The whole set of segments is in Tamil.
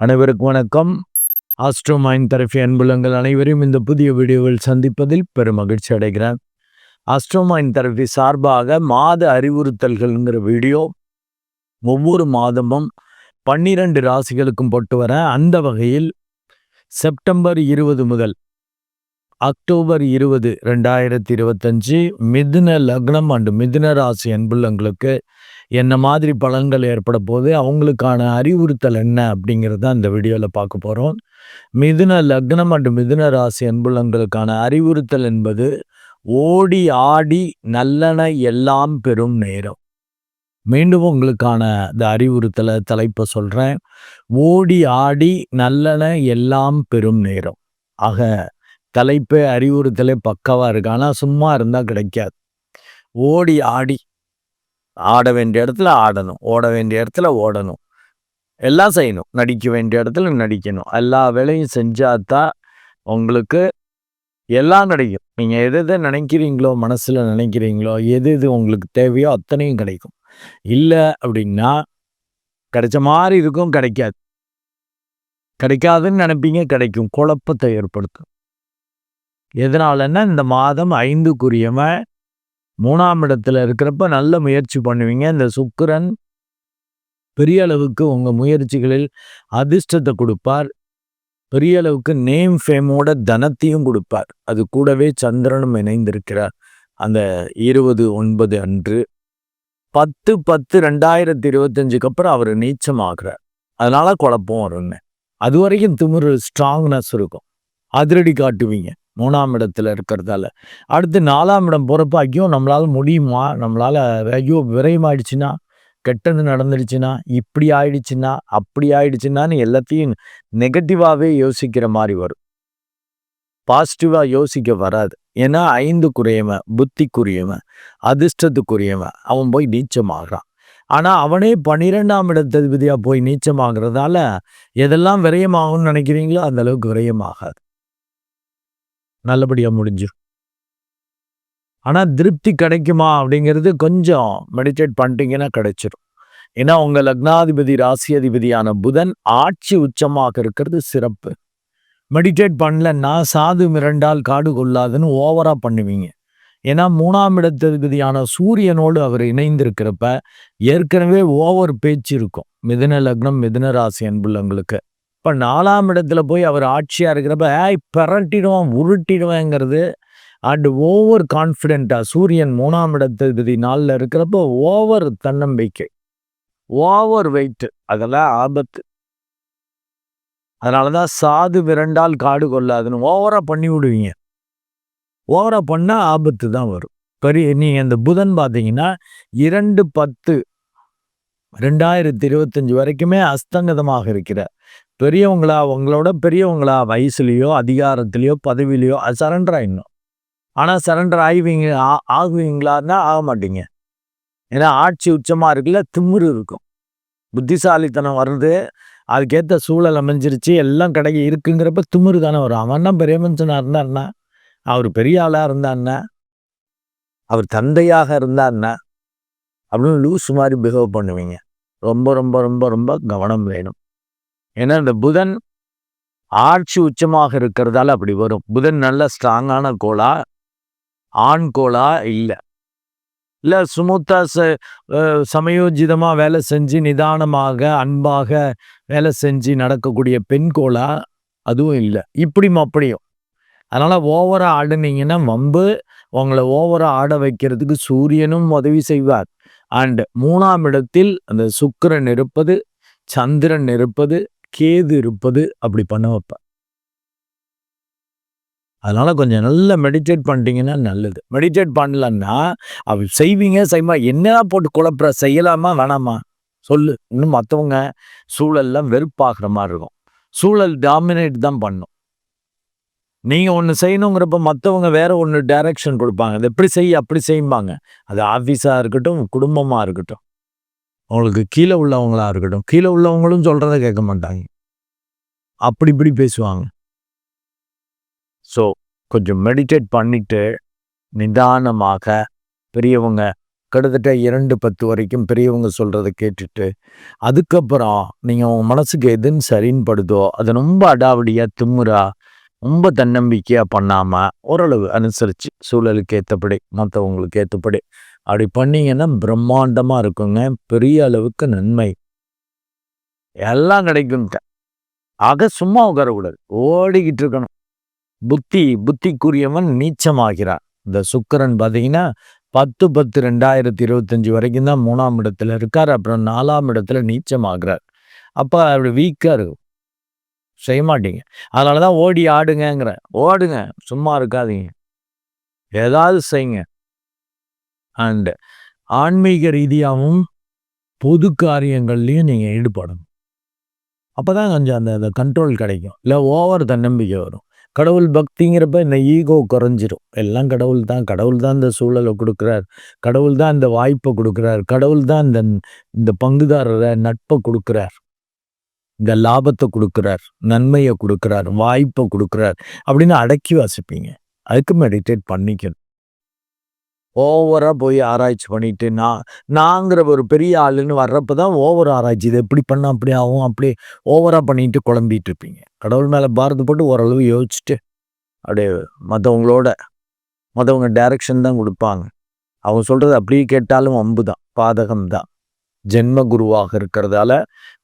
அனைவருக்கும் வணக்கம். ஆஸ்ட்ரோ மைண்ட் அன்புலங்கள் அனைவரையும் இந்த புதிய வீடியோவில் சந்திப்பதில் பெரும் மகிழ்ச்சி அடைகிறேன். ஆஸ்ட்ரோ மைண்ட் சார்பாக மாத அறிவுறுத்தல்கள்ங்கிற வீடியோ ஒவ்வொரு மாதமும் பன்னிரண்டு ராசிகளுக்கும் போட்டு வர அந்த வகையில் செப்டம்பர் இருபது முதல் அக்டோபர் இருபது ரெண்டாயிரத்தி இருபத்தஞ்சு மிதுன லக்னம் அண்டு மிதுன ராசி அன்புள்ளங்களுக்கு என்ன மாதிரி பலன்கள் ஏற்பட போது அவங்களுக்கான அறிவுறுத்தல் என்ன அப்படிங்கிறத இந்த வீடியோவில் பார்க்க போகிறோம் மிதுன லக்னம் மற்றும் மிதுன ராசி அன்புலங்களுக்கான அறிவுறுத்தல் என்பது ஓடி ஆடி நல்லன எல்லாம் பெறும் நேரம். மீண்டும் உங்களுக்கான இந்த அறிவுறுத்தலை தலைப்பை சொல்கிறேன் ஓடி ஆடி நல்லன எல்லாம் பெறும் நேரம். ஆக தலைப்பே அறிவுறுத்தலே பக்கவாக இருக்கு. ஆனால் சும்மா இருந்தால் கிடைக்காது. ஓடி ஆடி. ஆட வேண்டிய இடத்துல ஆடணும் ஓட வேண்டிய இடத்துல ஓடணும். எல்லாம் செய்யணும். நடிக்க வேண்டிய இடத்துல நடிக்கணும். எல்லா வேலையும் செஞ்சால் தான் உங்களுக்கு எல்லாம் கிடைக்கும் நீங்கள் எது எதை நினைக்கிறீங்களோ மனசில் நினைக்கிறீங்களோ எது எது உங்களுக்கு தேவையோ அத்தனையும் கிடைக்கும். இல்லை அப்படின்னா கிடைச்ச மாதிரி இருக்கும் கிடைக்காது. கிடைக்காதுன்னு நினைப்பீங்க கிடைக்கும். குழப்பத்தை ஏற்படுத்தும். எதனாலன்னா இந்த மாதம் ஐந்துக்குரியவன் மூணாம் இடத்துல இருக்கிறப்ப நல்ல முயற்சி பண்ணுவீங்க. இந்த சுக்கிரன் பெரிய அளவுக்கு உங்கள் முயற்சிகளில் அதிர்ஷ்டத்தை கொடுப்பார். பெரிய அளவுக்கு நேம் ஃபேமோட தனத்தையும் கொடுப்பார். அது கூடவே சந்திரனும் இணைந்திருக்கிறார். அந்த இருபது ஒன்பது அன்று பத்து பத்து ரெண்டாயிரத்தி இருபத்தஞ்சுக்கு அப்புறம் அவர் நீச்சமாகிறார். அதனால் குழப்பம் வருங்க அது வரைக்கும் திமிரு ஸ்ட்ராங்னஸ் இருக்கும். அதிரடி காட்டுவீங்க. மூணாம் இடத்துல இருக்கிறதால. அடுத்து நாலாம் இடம் போகிறப்ப ஐயோ நம்மளால் முடியுமா? நம்மளால் ஐயோ விரயமாயிடுச்சுன்னா கெட்டது நடந்துடுச்சுன்னா இப்படி ஆயிடுச்சுன்னா அப்படி ஆயிடுச்சுன்னான்னு எல்லாத்தையும் நெகட்டிவாகவே யோசிக்கிற மாதிரி வரும். பாசிட்டிவாக யோசிக்க வராது. ஏன்னா ஐந்துக்குரியவன் புத்திக்குரியவன் அதிர்ஷ்டத்துக்குரியவன் அவன் போய் நீச்சமாகறான். ஆனால் அவனே பன்னிரெண்டாம் இடத்ததிபதியாக போய் நீச்சமாகறதால எதெல்லாம் விரயமாகும்னு நினைக்கிறீங்களோ அந்தளவுக்கு விரயமாகாது. நல்லபடியாக முடிஞ்சிடும் ஆனால் திருப்தி கிடைக்குமா அப்படிங்கிறது கொஞ்சம் மெடிடேட் பண்ணிட்டீங்கன்னா கிடைச்சிரும். ஏன்னா உங்கள் லக்னாதிபதி ராசி அதிபதியான புதன் ஆட்சி உச்சமாக இருக்கிறது சிறப்பு. மெடிடேட் பண்ணலன்னா சாது மிரண்டால் காடு கொள்ளாதுன்னு ஓவராக பண்ணுவீங்க. ஏன்னா மூணாம் இடத்ததிபதியான சூரியனோடு அவர் இணைந்திருக்கிறப்ப ஏற்கனவே ஓவர் பேச்சு இருக்கும். மிதுன லக்னம் மிதுன ராசி அன்புள்ளவங்களுக்கு இப்போ நாலாம் இடத்துல போய் அவர் ஆட்சியாக இருக்கிறப்ப ஏய் பரட்டிடுவான் உருட்டிடுவேங்கிறது. அண்ட் ஓவர் கான்ஃபிடென்ட்டாக சூரியன் மூணாம் இடத்ததிபதி நாளில் இருக்கிறப்போ ஓவர் தன்னம்பிக்கை. ஓவர் வெயிட்டு அதெல்லாம் ஆபத்து. அதனால தான் சாது விரண்டால் காடு கொள்ளாதுன்னு ஓவராக பண்ணி விடுவீங்க. ஓவராக பண்ணால் ஆபத்து தான் வரும். பெரிய நீங்கள் இந்த புதன் பார்த்தீங்கன்னா இரண்டு பத்து ரெண்டாயிரத்தி இருபத்தஞ்சி வரைக்குமே அஸ்தங்கதமாக இருக்கிற பெரியவங்களா உங்களோட பெரியவங்களா வயசுலேயோ அதிகாரத்துலேயோ பதவியிலையோ அது சரண்டர் ஆகிடணும் ஆனால் சரண்டர் ஆ ஆகுவீங்களான்னா ஆக மாட்டீங்க. ஏன்னா ஆட்சி உச்சமாக இருக்குல்ல திமிரு இருக்கும். புத்திசாலித்தனம் வருது அதுக்கேற்ற சூழல் அமைஞ்சிருச்சு எல்லாம் கிடைக்க இருக்குங்கிறப்ப திமிரு தானே வரும். அவன்னா பெரிய மனுஷனாக இருந்தார்னா அவர் பெரிய ஆளாக இருந்தார்னா அவர் தந்தையாக இருந்தார்னா அப்படின்னு லூஸ் மாதிரி பிஹேவ் பண்ணுவீங்க. ரொம்ப ரொம்ப ரொம்ப ரொம்ப கவனம் வேணும். ஏன்னா இந்த புதன் ஆட்சி உச்சமாக இருக்கிறதால அப்படி வரும். புதன் நல்ல ஸ்ட்ராங்கான கோளா ஆண் கோளா இல்லை. இல்லை சுமூத்தா ச சமயோஜிதமாக வேலை செஞ்சு நிதானமாக அன்பாக வேலை செஞ்சு நடக்கக்கூடிய பெண் கோளா அதுவும் இல்லை. இப்படியும் அப்படியும். அதனால் ஓவராக ஆடுனீங்கன்னா வம்பு உங்களை ஓவராக ஆட வைக்கிறதுக்கு சூரியனும் உதவி செய்வார். அண்டு மூணாம் இடத்தில் அந்த சுக்கிரன் இருப்பது சந்திரன் இருப்பது கேது இருப்பது அப்படி பண்ண வைப்பேன். அதனால் கொஞ்சம் நல்லா மெடிடேட் பண்ணிட்டீங்கன்னா நல்லது. மெடிடேட் பண்ணலன்னா அவ செய்வீங்க செய்மா என்ன போட்டு குழப்புற செய்யலாமா வேணாமா? சொல்லு. இன்னும் மற்றவங்க சூழல்லாம் வெறுப்பாகிற மாதிரி இருக்கும். சூழல் டாமினேட் தான் பண்ணும். நீங்கள் ஒன்று செய்யணுங்கிறப்ப மற்றவங்க வேற ஒன்று டைரக்ஷன் கொடுப்பாங்க. அது எப்படி செய்ய அப்படி செய்யும்பாங்க. அது ஆஃபீஸாக இருக்கட்டும் குடும்பமாக இருக்கட்டும். அவங்களுக்கு கீழே உள்ளவங்களாக இருக்கட்டும். கீழே உள்ளவங்களும் சொல்கிறத கேட்க மாட்டாங்க. அப்படி இப்படி பேசுவாங்க. ஸோ கொஞ்சம் மெடிடேட் பண்ணிட்டு நிதானமாக பெரியவங்க கிட்டத்தட்ட இரண்டு பத்து வரைக்கும் பெரியவங்க சொல்கிறத கேட்டுட்டு அதுக்கப்புறம் நீங்கள் உங்கள் மனசுக்கு எதுன்னு சரின்னு படுதோ அதை ரொம்ப அடாவடியாக திமுறா ரொம்ப தன்னம்பிக்கையாக பண்ணாமல் ஓரளவு அனுசரித்து சூழலுக்கு ஏற்றபடி மற்றவங்களுக்கு ஏற்றபடி அப்படி பண்ணீங்கன்னா பிரம்மாண்டமாக இருக்குங்க. பெரிய அளவுக்கு நன்மை. எல்லாம் கிடைக்கும் ஆக சும்மா உட்காரக்கூடாது ஓடிக்கிட்டு இருக்கணும். புத்தி புத்திக்குரியவன் நீச்சமாகிறான். இந்த சுக்கரன் பார்த்தீங்கன்னா பத்து பத்து ரெண்டாயிரத்தி இருபத்தஞ்சி வரைக்கும் தான் மூணாம் இடத்துல இருக்கார். அப்புறம் நாலாம் இடத்துல நீச்சமாகிறார். அப்போ அப்படி வீக்காக இருக்கும். செய்ய மாட்டீங்க. அதனால தான் ஓடி ஆடுங்கிற ஓடுங்க. சும்மா இருக்காதீங்க. ஏதாவது செய்யுங்க. அண்டு ஆன்மீக ரீதியாகவும் பொது காரியங்கள்லையும் நீங்கள் ஈடுபடணும். அப்போ தான் கொஞ்சம் அந்த அந்த கண்ட்ரோல் கிடைக்கும். இல்லை ஓவர் தன்னம்பிக்கை வரும். கடவுள் பக்திங்கிறப்ப இந்த ஈகோ குறைஞ்சிரும். எல்லாம் கடவுள் தான் கடவுள் தான் இந்த சூழலை கொடுக்குறார். கடவுள் தான் இந்த வாய்ப்பை கொடுக்குறார். கடவுள் தான் இந்த இந்த பங்குதாரரை நட்பை கொடுக்குறார். இந்த லாபத்தை கொடுக்குறார். நன்மையை கொடுக்குறார். வாய்ப்பை கொடுக்குறார். அப்படின்னு அடக்கி வாசிப்பீங்க. அதுக்கு மெடிடேட் பண்ணிக்கணும். ஓவராக போய் ஆராய்ச்சி பண்ணிட்டு நான் நாங்கிற ஒரு பெரிய ஆளுன்னு வர்றப்போ தான் ஓவர் ஆராய்ச்சி இது எப்படி பண்ணால் அப்படி ஆகும் அப்படி ஓவராக பண்ணிட்டு குழம்பிட்டு இருப்பீங்க. கடவுள் மேலே பாரத போட்டு ஓரளவு யோசிச்சுட்டு அப்படியே மற்றவங்களோட மற்றவங்க டைரக்ஷன் தான் கொடுப்பாங்க. அவங்க சொல்கிறது அப்படியே கேட்டாலும் அம்பு தான் பாதகம் தான் ஜென்ம குருவாக இருக்கிறதால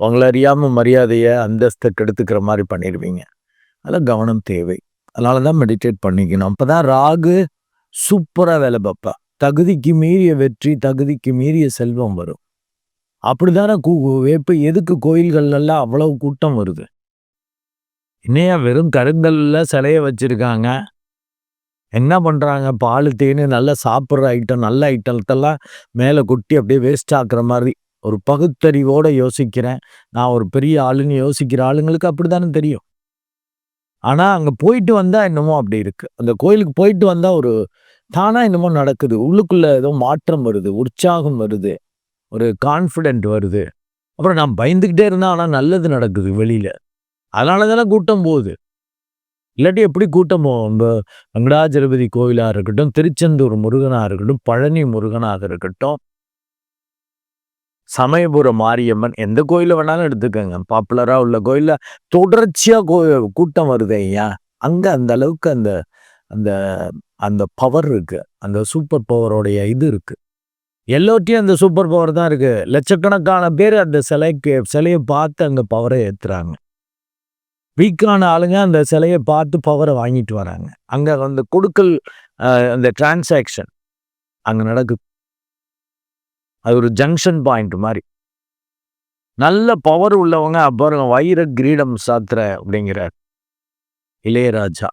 அவங்கள அறியாமல் மரியாதையை அந்தஸ்தை கெடுத்துக்கிற மாதிரி பண்ணிடுவீங்க. அதில் கவனம் தேவை. அதனால தான் மெடிடேட் பண்ணிக்கணும். அப்போ தான் ராகு சூப்பராக வேலை பார்ப்பா தகுதிக்கு மீறிய வெற்றி தகுதிக்கு மீறிய செல்வம் வரும். அப்படிதானே கூ இப்போ எதுக்கு கோயில்கள்லாம் அவ்வளவு கூட்டம் வருது? இன்னையா வெறும் கருங்கல்ல சிலைய வச்சிருக்காங்க? என்ன பண்ணுறாங்க பால் தேனு நல்லா சாப்பிட்ற ஐட்டம் நல்ல ஐட்டத்தெல்லாம் மேலே கொட்டி அப்படியே வேஸ்ட் ஆக்குற மாதிரி ஒரு பகுத்தறிவோடு யோசிக்கிறேன். நான் ஒரு பெரிய ஆளுன்னு யோசிக்கிற ஆளுங்களுக்கு அப்படி தானே தெரியும். ஆனால் அங்கே போயிட்டு வந்தால் என்னமோ அப்படி இருக்குது அந்த கோயிலுக்கு போயிட்டு வந்தால் ஒரு தானா என்னமோ நடக்குது. உள்ளுக்குள்ள ஏதோ மாற்றம் வருது. உற்சாகம் வருது. ஒரு கான்ஃபிடென்ட் வருது. அப்புறம் நான் பயந்துக்கிட்டே இருந்தேன் ஆனால் நல்லது நடக்குது வெளியில். அதனால தானே கூட்டம் போகுது. இல்லாட்டி எப்படி கூட்டம் போகும்? இந்த வெங்கடாஜலபதி கோயிலாக இருக்கட்டும் திருச்செந்தூர் முருகனாக இருக்கட்டும் பழனி முருகனாக இருக்கட்டும். சமயபுரம் மாரியம்மன் எந்த கோயில வேணாலும் எடுத்துக்கோங்க. பாப்புலராக உள்ள கோயிலில் தொடர்ச்சியாக கோ கூட்டம் வருது ஐயா. அங்கே அந்த அளவுக்கு அந்த அந்த அந்த பவர் இருக்குது அந்த சூப்பர் பவரோடைய இது இருக்குது எல்லோட்டையும் அந்த சூப்பர் பவர் தான் இருக்குது லட்சக்கணக்கான பேர் அந்த சிலைக்கு சிலையை பார்த்து அங்கே பவரை ஏற்றுறாங்க வீக்கான ஆளுங்க அந்த சிலையை பார்த்து பவரை வாங்கிட்டு வராங்க. அங்கே அந்த கொடுக்கல் அந்த டிரான்சாக்ஷன் அங்கே நடக்குது. அது ஒரு ஜங்ஷன் பாயிண்ட் மாதிரி. நல்ல பவர் உள்ளவங்க அப்புறம் வைர கிரீடம் சாத்திர அப்படிங்கிறார். இளையராஜா.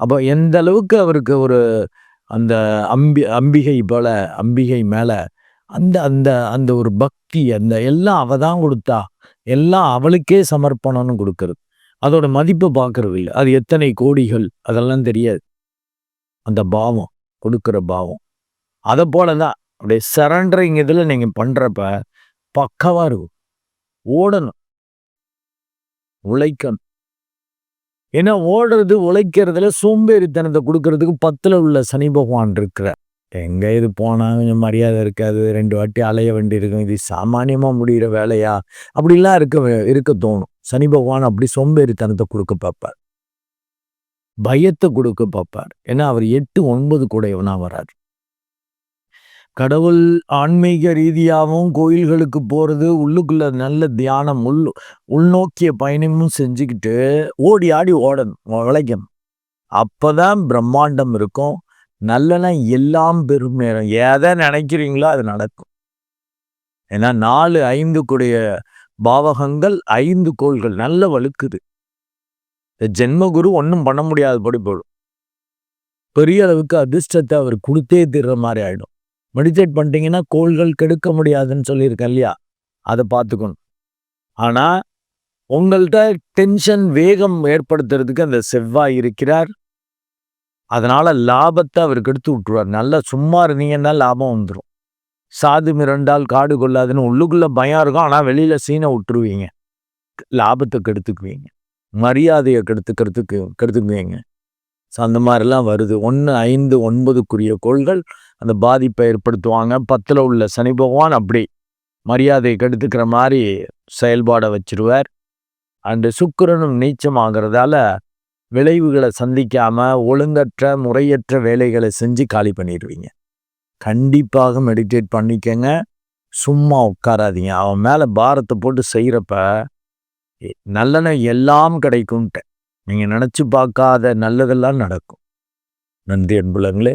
அப்போ எந்த அளவுக்கு அவருக்கு ஒரு அந்த அம்பி அம்பிகை போல அம்பிகை மேலே அந்த அந்த அந்த ஒரு பக்தி அந்த எல்லாம் அவ தான் கொடுத்தா எல்லாம் அவளுக்கே சமர்ப்பணம்னு கொடுக்கறது. அதோட மதிப்பை பார்க்கறது இல்லை அது எத்தனை கோடிகள் அதெல்லாம் தெரியாது. அந்த பாவம் கொடுக்குற பாவம். அதை போல தான் அப்படியே சரண்டரிங் இதில் நீங்கள் பண்ணுறப்ப பக்கவாக இருக்கும். ஓடணும். உழைக்கணும். ஏன்னா ஓடுறது உழைக்கிறதுல சோம்பேறித்தனத்தை கொடுக்கறதுக்கு பத்தில் உள்ள சனி பகவான் இருக்கிறார். எங்கே இது போனால் கொஞ்சம் மரியாதை இருக்காது ரெண்டு வாட்டி அலைய வேண்டி இருக்கும் இது சாமானியமாக முடிகிற வேலையா? அப்படிலாம் இருக்க இருக்க தோணும். சனி பகவான் அப்படி சோம்பேறித்தனத்தை கொடுக்க பார்ப்பார். பயத்தை கொடுக்க பார்ப்பார். ஏன்னா அவர் எட்டு ஒன்பது கூடையவனாக வரார். கடவுள் ஆன்மீக ரீதியாகவும் கோயில்களுக்கு போகிறது உள்ளுக்குள்ள நல்ல தியானம் உள் உள்நோக்கிய பயணமும் செஞ்சுக்கிட்டு ஓடி ஆடி ஓடணும் உழைக்கணும். அப்போ தான் பிரம்மாண்டம் இருக்கும். நல்லன எல்லாம் பெரும் நேரம். எதை நினைக்கிறீங்களோ அது நடக்கும். ஏன்னா நாலு ஐந்து கூடிய பாவகங்கள் ஐந்து கோள்கள் நல்ல வலுக்குது இந்த ஜென்மகுரு ஒன்றும் பண்ண முடியாதபடி போடும் பெரிய அளவுக்கு அதிர்ஷ்டத்தை அவர் கொடுத்தே தீர்ற மாதிரி ஆகிடும் மெடிடேட் பண்ணிட்டீங்கன்னா கோள்கள் கெடுக்க முடியாதுன்னு சொல்லியிருக்கேன் இல்லையா? அதை பார்த்துக்கணும். ஆனால் உங்கள்கிட்ட டென்ஷன் வேகம் ஏற்படுத்துறதுக்கு அந்த செவ்வாய் இருக்கிறார். அதனால் லாபத்தை அவருக்கு எடுத்து விட்டுருவார். நல்லா சும்மா இருந்தீங்கன்னா லாபம் வந்துடும் சாது மிரண்டால் காடு கொள்ளாதுன்னு உள்ளுக்குள்ளே பயம் இருக்கும். ஆனால் வெளியில் சீனை விட்டுருவீங்க. லாபத்தை கெடுத்துக்குவீங்க. மரியாதையை கெடுத்துக்கிறதுக்கு கெடுத்துக்குவீங்க. ஸோ அந்த மாதிரிலாம் வருது. ஒன்று ஐந்து ஒன்பதுக்குரிய கோள்கள் அந்த பாதிப்பை ஏற்படுத்துவாங்க. பத்தில் உள்ள சனி பகவான் அப்படி மரியாதையை கெடுத்துக்கிற மாதிரி செயல்பாடை வச்சிருவார். அண்டு சுக்கிரனும் நீச்சமாகிறதால விளைவுகளை சந்திக்காமல் ஒழுங்கற்ற முறையற்ற வேலைகளை செஞ்சு காலி பண்ணிடுவீங்க கண்டிப்பாக மெடிடேட் பண்ணிக்கங்க. சும்மா உட்காராதீங்க. அவன் மேலே பாரத்தை போட்டு செய்கிறப்ப நல்லன எல்லாம் கிடைக்கும்ட்டு. நீங்கள் நினச்சி பார்க்காத நல்லதெல்லாம் நடக்கும். நன்றி அன்புலங்களே.